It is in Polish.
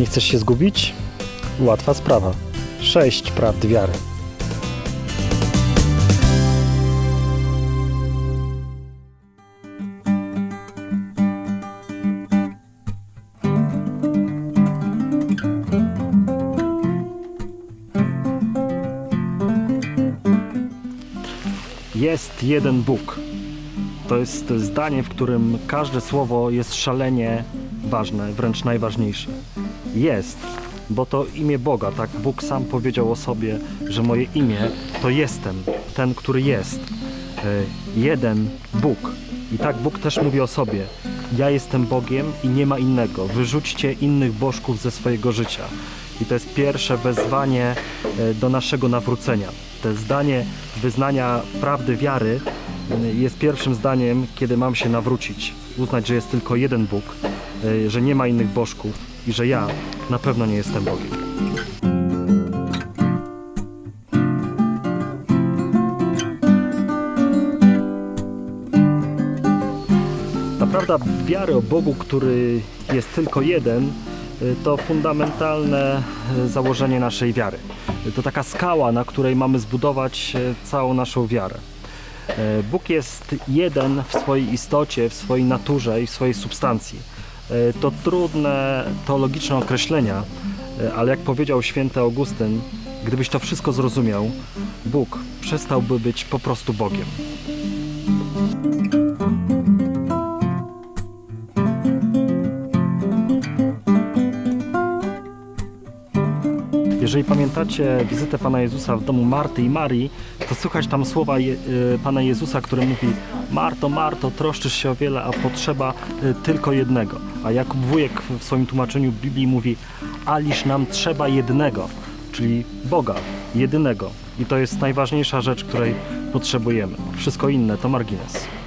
Nie chcesz się zgubić? Łatwa sprawa. Sześć prawd wiary. Jest jeden Bóg. To jest zdanie, w którym każde słowo jest szalenie ważne, wręcz najważniejsze. Jest, bo to imię Boga, tak Bóg sam powiedział o sobie, że moje imię to jestem, ten, który jest. E, Jeden Bóg. I tak Bóg też mówi o sobie. Ja jestem Bogiem i nie ma innego. Wyrzućcie innych bożków ze swojego życia. I to jest pierwsze wezwanie e, do naszego nawrócenia. To zdanie wyznania prawdy wiary e, jest pierwszym zdaniem, kiedy mam się nawrócić. Uznać, że jest tylko jeden Bóg, że nie ma innych bożków i że ja na pewno nie jestem Bogiem. Ta prawda wiary o Bogu, który jest tylko jeden, to fundamentalne y, założenie naszej wiary. To taka skała, na której mamy zbudować y, całą naszą wiarę. Y, Bóg jest jeden w swojej istocie, w swojej naturze i w swojej substancji. Y, To trudne teologiczne określenia, y, ale jak powiedział święty Augustyn, gdybyś to wszystko zrozumiał, Bóg przestałby być po prostu Bogiem. Jeżeli pamiętacie wizytę Pana Jezusa w domu Marty i Marii, to słychać tam słowa Je, y, Pana Jezusa, który mówi Marto, Marto, troszczysz się o wiele, a potrzeba y, tylko jednego. A Jakub Wujek w swoim tłumaczeniu Biblii mówi Aliż nam trzeba jednego, czyli Boga, jedynego. I to jest najważniejsza rzecz, której potrzebujemy. Wszystko inne to margines.